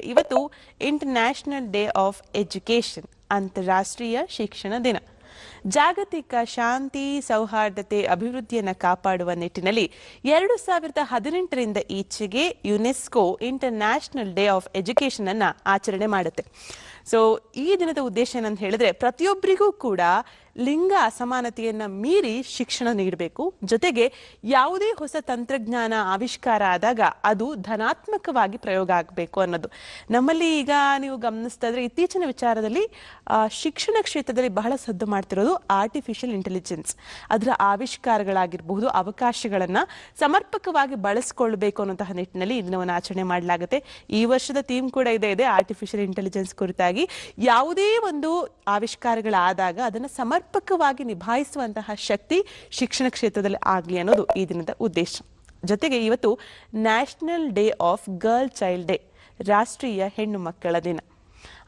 ಇವತ್ತು international day of education ಅಂತಾರಾಷ್ಟ್ರೀಯ ಶಿಕ್ಷಣ ದಿನ. ಜಾಗತಿಕ ಶಾಂತಿ, ಸೌಹಾರ್ದತೆ, ಅಭಿವೃದ್ಧಿಯನ್ನು ಕಾಪಾಡುವ ನಿಟ್ಟಿನಲ್ಲಿ ಎರಡು ಸಾವಿರದ ಹದಿನೆಂಟರಿಂದ ಈಚೆಗೆ UNESCO international day of education ಅನ್ನ ಆಚರಣೆ ಮಾಡುತ್ತೆ. ಸೊ ಈ ದಿನದ ಉದ್ದೇಶ ಏನಂತ ಹೇಳಿದ್ರೆ, ಪ್ರತಿಯೊಬ್ಬರಿಗೂ ಕೂಡ ಲಿಂಗ ಅಸಮಾನತೆಯನ್ನ ಮೀರಿ ಶಿಕ್ಷಣ ನೀಡಬೇಕು. ಜೊತೆಗೆ ಯಾವುದೇ ಹೊಸ ತಂತ್ರಜ್ಞಾನ ಆವಿಷ್ಕಾರ ಆದಾಗ ಅದು ಧನಾತ್ಮಕವಾಗಿ ಪ್ರಯೋಗ ಆಗಬೇಕು ಅನ್ನೋದು. ನಮ್ಮಲ್ಲಿ ಈಗ ನೀವು ಗಮನಿಸ್ತಾ ಇದ್ರೆ ಇತ್ತೀಚಿನ ವಿಚಾರದಲ್ಲಿ ಶಿಕ್ಷಣ ಕ್ಷೇತ್ರದಲ್ಲಿ ಬಹಳ ಸದ್ದು ಮಾಡ್ತಿರೋದು ಆರ್ಟಿಫಿಷಿಯಲ್ ಇಂಟೆಲಿಜೆನ್ಸ್ ಅದರ ಆವಿಷ್ಕಾರಗಳಾಗಿರಬಹುದು, ಅವಕಾಶಗಳನ್ನ ಸಮರ್ಪಕವಾಗಿ ಬಳಸ್ಕೊಳ್ಬೇಕು ಅನ್ನೋಂತಹ ನಿಟ್ಟಿನಲ್ಲಿ ಈ ದಿನವನ್ನು ಆಚರಣೆ ಮಾಡಲಾಗುತ್ತೆ. ಈ ವರ್ಷದ ಥೀಮ್ ಕೂಡ ಇದೆ ಇದೆ ಆರ್ಟಿಫಿಷಿಯಲ್ ಇಂಟೆಲಿಜೆನ್ಸ್ ಕುರಿತಾಗಿ. ಯಾವುದೇ ಒಂದು ಆವಿಷ್ಕಾರಗಳಾದಾಗ ಅದನ್ನು ಸಮರ್ಪಕವಾಗಿ ನಿಭಾಯಿಸುವಂತಹ ಶಕ್ತಿ ಶಿಕ್ಷಣ ಕ್ಷೇತ್ರದಲ್ಲಿ ಆಗಲಿ ಅನ್ನೋದು ಈ ದಿನದ ಉದ್ದೇಶ. ಜೊತೆಗೆ ಇವತ್ತು national day of girl child day, ರಾಷ್ಟ್ರೀಯ ಹೆಣ್ಣು ಮಕ್ಕಳ ದಿನ.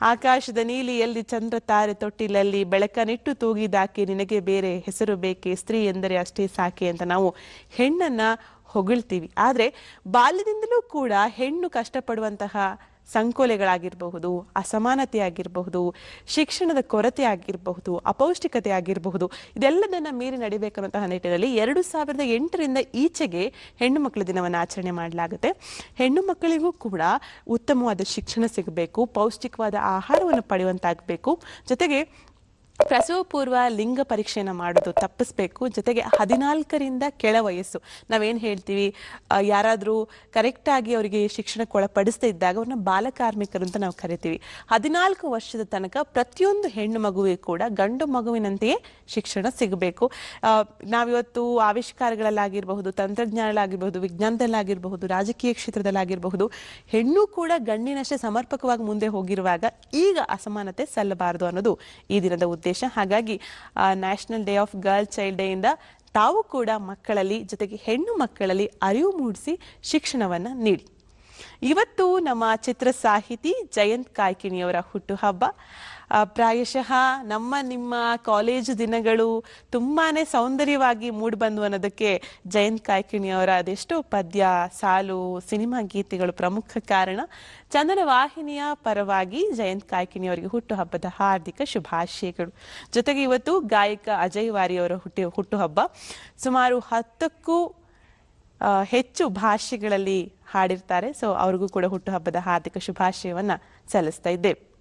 ಆಕಾಶದ ನೀಲಿಯಲ್ಲಿ ಚಂದ್ರ ತಾರೆ ತೊಟ್ಟಿಲಲ್ಲಿ ಬೆಳಕನಿಟ್ಟು ತೂಗಿದಾಕೆ ನಿನಗೆ ಬೇರೆ ಹೆಸರು ಬೇಕೆ, ಸ್ತ್ರೀ ಎಂದರೆ ಅಷ್ಟೇ ಸಾಕೆ ಅಂತ ನಾವು ಹೆಣ್ಣನ್ನ ಹೊಗಳ್ತೀವಿ. ಆದರೆ ಬಾಲ್ಯದಿಂದಲೂ ಕೂಡ ಹೆಣ್ಣು ಕಷ್ಟಪಡುವಂತಹ ಸಂಕೋಲೆಗಳಾಗಿರಬಹುದು ಅಸಮಾನತೆ ಆಗಿರಬಹುದು ಶಿಕ್ಷಣದ ಕೊರತೆ ಆಗಿರಬಹುದು ಅಪೌಷ್ಟಿಕತೆ ಆಗಿರಬಹುದು ಇದೆಲ್ಲದನ್ನು ಮೀರಿ ನಡಿಬೇಕನ್ನುವಂತಹ ನಿಟ್ಟಿನಲ್ಲಿ ಎರಡು ಸಾವಿರದ ಎಂಟರಿಂದ ಈಚೆಗೆ ಹೆಣ್ಣು ಮಕ್ಕಳ ದಿನವನ್ನು ಆಚರಣೆ ಮಾಡಲಾಗುತ್ತೆ. ಹೆಣ್ಣು ಮಕ್ಕಳಿಗೂ ಕೂಡ ಉತ್ತಮವಾದ ಶಿಕ್ಷಣ ಸಿಗಬೇಕು, ಪೌಷ್ಟಿಕವಾದ ಆಹಾರವನ್ನು ಪಡೆಯುವಂತಾಗಬೇಕು. ಜೊತೆಗೆ ಪ್ರಸವ ಪೂರ್ವ ಲಿಂಗ ಪರೀಕ್ಷೆಯನ್ನು ಮಾಡೋದು ತಪ್ಪಿಸ್ಬೇಕು. ಜೊತೆಗೆ ಹದಿನಾಲ್ಕರಿಂದ ಕೆಳ ವಯಸ್ಸು. ನಾವೇನು ಹೇಳ್ತೀವಿ ಯಾರಾದರೂ ಕರೆಕ್ಟಾಗಿ ಅವರಿಗೆ ಶಿಕ್ಷಣಕ್ಕೆ ಒಳಪಡಿಸದೇ ಇದ್ದಾಗ ಅವ್ರನ್ನ ಬಾಲಕಾರ್ಮಿಕರು ಅಂತ ನಾವು ಕರಿತೀವಿ. ಹದಿನಾಲ್ಕು ವರ್ಷದ ತನಕ ಪ್ರತಿಯೊಂದು ಹೆಣ್ಣು ಮಗುವಿಗೆ ಕೂಡ ಗಂಡು ಮಗುವಿನಂತೆಯೇ ಶಿಕ್ಷಣ ಸಿಗಬೇಕು. ನಾವಿವತ್ತು ಆವಿಷ್ಕಾರಗಳಲ್ಲಾಗಿರಬಹುದು ತಂತ್ರಜ್ಞಾನಗಳಾಗಿರಬಹುದು ವಿಜ್ಞಾನದಲ್ಲಾಗಿರಬಹುದು, ರಾಜಕೀಯ ಕ್ಷೇತ್ರದಲ್ಲಾಗಿರಬಹುದು, ಹೆಣ್ಣು ಕೂಡ ಗಂಡಿನಷ್ಟೇ ಸಮರ್ಪಕವಾಗಿ ಮುಂದೆ ಹೋಗಿರುವಾಗ ಈಗ ಅಸಮಾನತೆ ಸಲ್ಲಬಾರದು ಅನ್ನೋದು ಈ ದಿನದ ಉದ್ದೇಶ. ಹಾಗಾಗಿ national day of girl child day ಇಂದ ತಾವು ಕೂಡ ಮಕ್ಕಳಲ್ಲಿ ಜೊತೆಗೆ ಹೆಣ್ಣು ಮಕ್ಕಳಲ್ಲಿ ಅರಿವು ಮೂಡಿಸಿ ಶಿಕ್ಷಣವನ್ನ ನೀಡಿ. ಇವತ್ತು ನಮ್ಮ ಚಿತ್ರ ಸಾಹಿತಿ ಜಯಂತ್ ಕಾಯ್ಕಿಣಿಯವರ ಹುಟ್ಟುಹಬ್ಬ. ಪ್ರಾಯಶಃ ನಮ್ಮ ನಿಮ್ಮ ಕಾಲೇಜು ದಿನಗಳು ತುಂಬಾನೇ ಸೌಂದರ್ಯವಾಗಿ ಮೂಡಿಬಂದು ಅನ್ನೋದಕ್ಕೆ ಜಯಂತ್ ಕಾಯ್ಕಿಣಿಯವರ ಅದೆಷ್ಟೋ ಪದ್ಯ, ಸಾಲು, ಸಿನಿಮಾ ಗೀತೆಗಳು ಪ್ರಮುಖ ಕಾರಣ. ಚಂದನ ವಾಹಿನಿಯ ಪರವಾಗಿ ಜಯಂತ್ ಕಾಯ್ಕಿಣಿಯವರಿಗೆ ಹುಟ್ಟುಹಬ್ಬದ ಹಾರ್ದಿಕ ಶುಭಾಶಯಗಳು. ಜೊತೆಗೆ ಇವತ್ತು ಗಾಯಕ ಅಜಯ್ ವಾರಿಯವರ ಹುಟ್ಟಿ, ಹುಟ್ಟುಹಬ್ಬ. ಸುಮಾರು ಹತ್ತಕ್ಕೂ ಹೆಚ್ಚು ಭಾಷೆಗಳಲ್ಲಿ ಹಾಡಿರ್ತಾರೆ. ಸೊ ಅವ್ರಿಗೂ ಕೂಡ ಹುಟ್ಟುಹಬ್ಬದ ಹಾರ್ದಿಕ ಶುಭಾಶಯವನ್ನು ಸಲ್ಲಿಸ್ತಾ ಇದ್ದೇವೆ.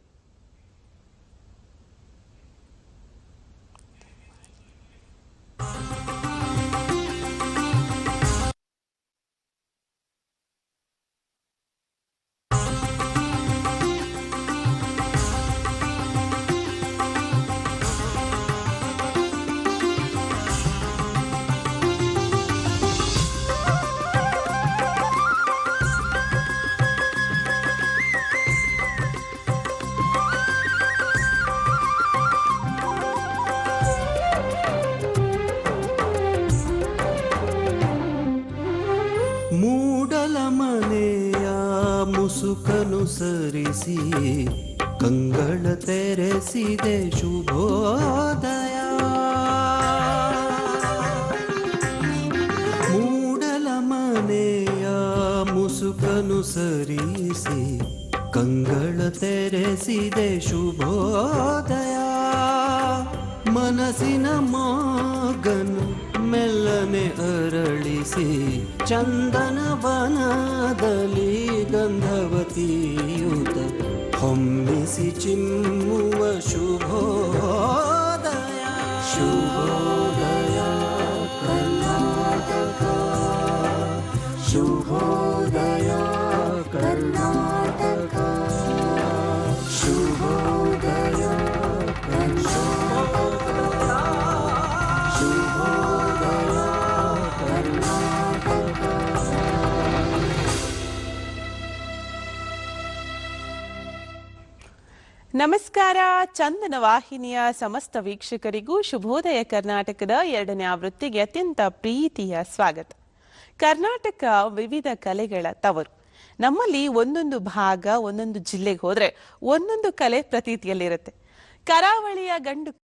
ಮುಸುಕನು ಸರಿಸಿ ಕಂಗಳ ತೆರೆಸಿದೆ ಶುಭೋದಯ. ಮೂಡಲ ಮನೆಯ ಮುಸುಕನು ಸರಿಸಿ, ಕಂಗಳ ತೆರೆಸಿದೆ ಶುಭೋದಯ. ಮನಸ್ಸಿನ ಮಗನು ಮೆಲ್ಲನೆ ಅರಳಿಸಿ, ಚಂದನ ವನದಲ್ಲಿ न्धवतीयुत होम्मिसि चिम्बुव शुभोदय। शुभोदय शुभो ನಮಸ್ಕಾರ. ಚಂದನ ವಾಹಿನಿಯ ಸಮಸ್ತ ವೀಕ್ಷಕರಿಗೂ ಶುಭೋದಯ. ಕರ್ನಾಟಕದ ಎರಡನೇ ಆವೃತ್ತಿಗೆ ಅತ್ಯಂತ ಪ್ರೀತಿಯ ಸ್ವಾಗತ. ಕರ್ನಾಟಕ ವಿವಿಧ ಕಲೆಗಳ ತವರು. ನಮ್ಮಲ್ಲಿ ಒಂದೊಂದು ಭಾಗ, ಒಂದೊಂದು ಜಿಲ್ಲೆಗೆ ಹೋದ್ರೆ ಒಂದೊಂದು ಕಲೆ ಪ್ರತೀತಿಯಲ್ಲಿರುತ್ತೆ. ಕರಾವಳಿಯ ಗಂಡು